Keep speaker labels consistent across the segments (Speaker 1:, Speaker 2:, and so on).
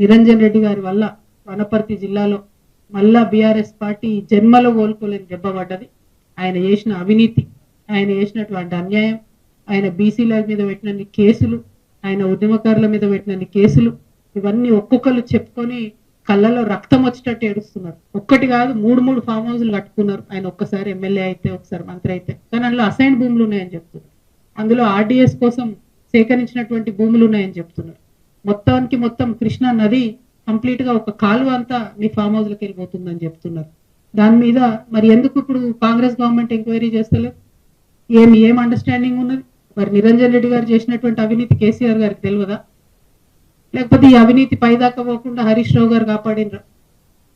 Speaker 1: నిరంజన్ రెడ్డి గారి వల్ల వనపర్తి జిల్లాలో మళ్ళా బీఆర్ఎస్ పార్టీ జన్మలో కోలుకోలేని దెబ్బ పడ్డది. ఆయన చేసిన అవినీతి ఆయన చేసినటువంటి అన్యాయం ఆయన బీసీల మీద పెట్టినన్ని కేసులు ఆయన ఉద్యమకారుల మీద పెట్టినన్ని కేసులు ఇవన్నీ ఒక్కొక్కరు చెప్పుకొని కళ్ళలో రక్తం వచ్చేటట్టు ఏడుస్తున్నారు. ఒక్కటి కాదు మూడు మూడు ఫామ్ హౌస్లు కట్టుకున్నారు. ఆయన ఒక్కసారి ఎమ్మెల్యే అయితే ఒకసారి మంత్రి అయితే. కానీ అందులో అసైన్ భూములు ఉన్నాయని చెప్తున్నారు. అందులో ఆర్డీఎస్ కోసం సేకరించినటువంటి భూములు ఉన్నాయని చెప్తున్నారు. మొత్తానికి మొత్తం కృష్ణా నది కంప్లీట్గా ఒక కాలువ అంతా మీ ఫామ్ హౌస్ లకి వెళ్ళిపోతుందని చెప్తున్నారు. దాని మీద మరి ఎందుకు ఇప్పుడు కాంగ్రెస్ గవర్నమెంట్ ఎంక్వైరీ చేస్తలేదు? ఏం ఏం అండర్స్టాండింగ్ ఉన్నది? మరి నిరంజన్ రెడ్డి గారు చేసినటువంటి అవినీతి కేసీఆర్ గారికి తెలియదా? లేకపోతే ఈ అవినీతి పైదాకా పోకుండా హరీష్ రావు గారు కాపాడినరా?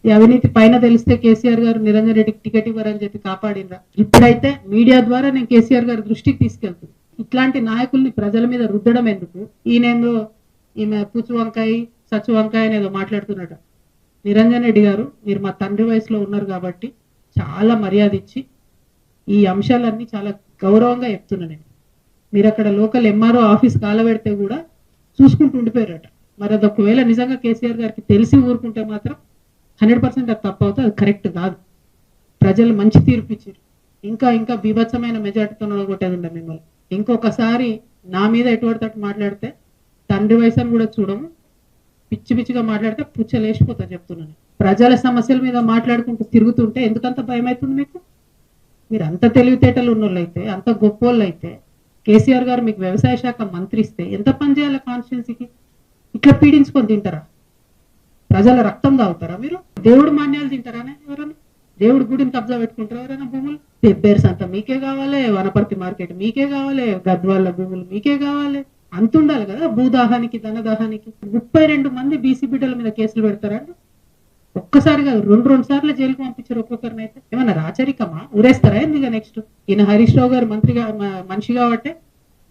Speaker 1: ఈ అవినీతి పైన తెలిస్తే కేసీఆర్ గారు నిరంజన్ రెడ్డికి టికెట్ ఇవ్వరని చెప్పి కాపాడినరా? ఇప్పుడైతే మీడియా ద్వారా నేను కేసీఆర్ గారి దృష్టికి తీసుకెళ్తాను ఇట్లాంటి నాయకుల్ని ప్రజల మీద రుద్దడం ఎందుకు? ఈయనేందో ఈమె పుచ్చు వంకాయ సచ్చు వంకాయ అనేదో మాట్లాడుతున్నట. నిరంజన్ రెడ్డి గారు మీరు మా తండ్రి వయసులో ఉన్నారు కాబట్టి చాలా మర్యాద ఇచ్చి ఈ అంశాలన్నీ చాలా గౌరవంగా చెప్తున్నా నేను. మీరు అక్కడ లోకల్ ఎంఆర్ఓ ఆఫీస్ కాలబెడితే కూడా చూసుకుంటూ ఉండిపోయారట. మరి అది ఒకవేళ నిజంగా కేసీఆర్ గారికి తెలిసి ఊరుకుంటే మాత్రం హండ్రెడ్ పర్సెంట్ అది తప్పవుతే అది కరెక్ట్ కాదు. ప్రజలు మంచి తీర్పు ఇచ్చారు. ఇంకా ఇంకా బీభత్సమైన మెజార్టీతో కొట్టేది ఉండే మిమ్మల్ని. ఇంకొకసారి నా మీద ఎటువంటి తట్టు మాట్లాడితే తండ్రి వయసు అని కూడా చూడము. పిచ్చి పిచ్చిగా మాట్లాడితే పుచ్చ లేచిపోతా చెప్తున్నాను. ప్రజల సమస్యల మీద మాట్లాడుకుంటూ తిరుగుతుంటే ఎందుకంత భయం అవుతుంది మీకు? మీరు అంత తెలివితేటలు ఉన్నోళ్ళైతే అంత గొప్పోళ్ళైతే కేసీఆర్ గారు మీకు వ్యవసాయ శాఖ మంత్రి ఇస్తే ఎంత పని చేయాలి కాన్స్టిట్యున్సీకి? ఇట్లా పీడించుకొని తింటారా? ప్రజల రక్తం తాగుతారా మీరు? దేవుడు మాన్యాలు తింటారా ఎవరైనా దేవుడు గుడిని కబ్జా పెట్టుకుంటారా ఎవరైనా భూములు? పెబ్బేర్స్ అంతా మీకే కావాలి వనపర్తి మార్కెట్ మీకే కావాలి గద్వాళ్ళ భూములు మీకే కావాలి. అంత ఉండాలి కదా భూదాహానికి ధనదాహానికి. ముప్పై రెండు మంది బీసీ బిడ్డల మీద కేసులు పెడతారండి ఒక్కసారిగా రెండు రెండు సార్లు జైలుకి పంపించారు ఒక్కొక్కరిని అయితే. ఏమన్నా రాచరికమా? ఊరేస్తారా ఎందుకు నెక్స్ట్? ఈయన హరీష్ రావు గారు మంత్రిగా మనిషి కాబట్టి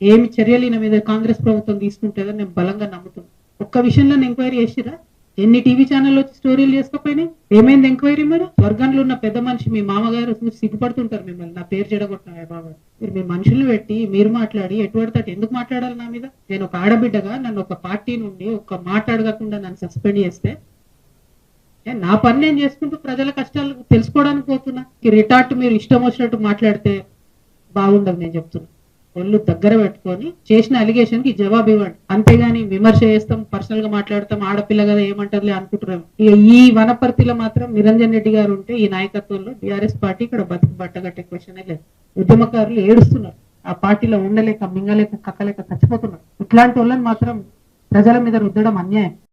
Speaker 1: ఏమి చర్యలు ఈయన మీద కాంగ్రెస్ ప్రభుత్వం తీసుకుంటుందని నేను బలంగా నమ్ముతున్నాను ఒక్క విషయంలో ఎంక్వైరీ చేసిరా? ఎన్ని టీవీ ఛానల్ వచ్చి స్టోరీలు చేసుకోపోయినాయి ఏమైంది ఎంక్వైరీ మరి? వర్గంలో ఉన్న పెద్ద మనిషి మీ మామగారు చూసి సిగ్గుపడుతుంటారు మిమ్మల్ని. నా పేరు చెడగొట్టిన బాబా. మీరు మీ మనుషులు పెట్టి మీరు మాట్లాడి ఎటువంటి ఎందుకు మాట్లాడాలి నా మీద? నేను ఒక ఆడబిడ్డగా నన్ను ఒక పార్టీ నుండి ఒక మాట్లాడగకుండా నన్ను సస్పెండ్ చేస్తే? ఏ, నా పని నేను చేసుకుంటూ ప్రజల కష్టాలు తెలుసుకోవడానికి పోతున్నా? ఈ రిటార్ట్ మీరు ఇష్టం వచ్చినట్టు మాట్లాడితే బాగుండదు నేను చెప్తున్నా. ఒళ్ళు దగ్గర పెట్టుకొని చేసిన అలిగేషన్కి జవాబు ఇవ్వండి అంతేగాని విమర్శ చేస్తాం పర్సనల్గా మాట్లాడతాం ఆడపిల్ల కదా ఏమంటారులే అనుకుంటున్నాం ఇక ఈ వనపర్తిలో మాత్రం నిరంజన్ రెడ్డి గారు ఉంటే ఈ నాయకత్వంలో బీఆర్ఎస్ పార్టీ ఇక్కడ బతుకు బట్టగట్టే క్వశ్చన్ లేదు. ఉద్యమకారులు ఏడుస్తున్నారు. ఆ పార్టీలో ఉండలేక మింగలేక కక్కలేక చచ్చిపోతున్నారు. ఇట్లాంటి వాళ్ళని మాత్రం ప్రజల మీద రుద్దడం అన్యాయం.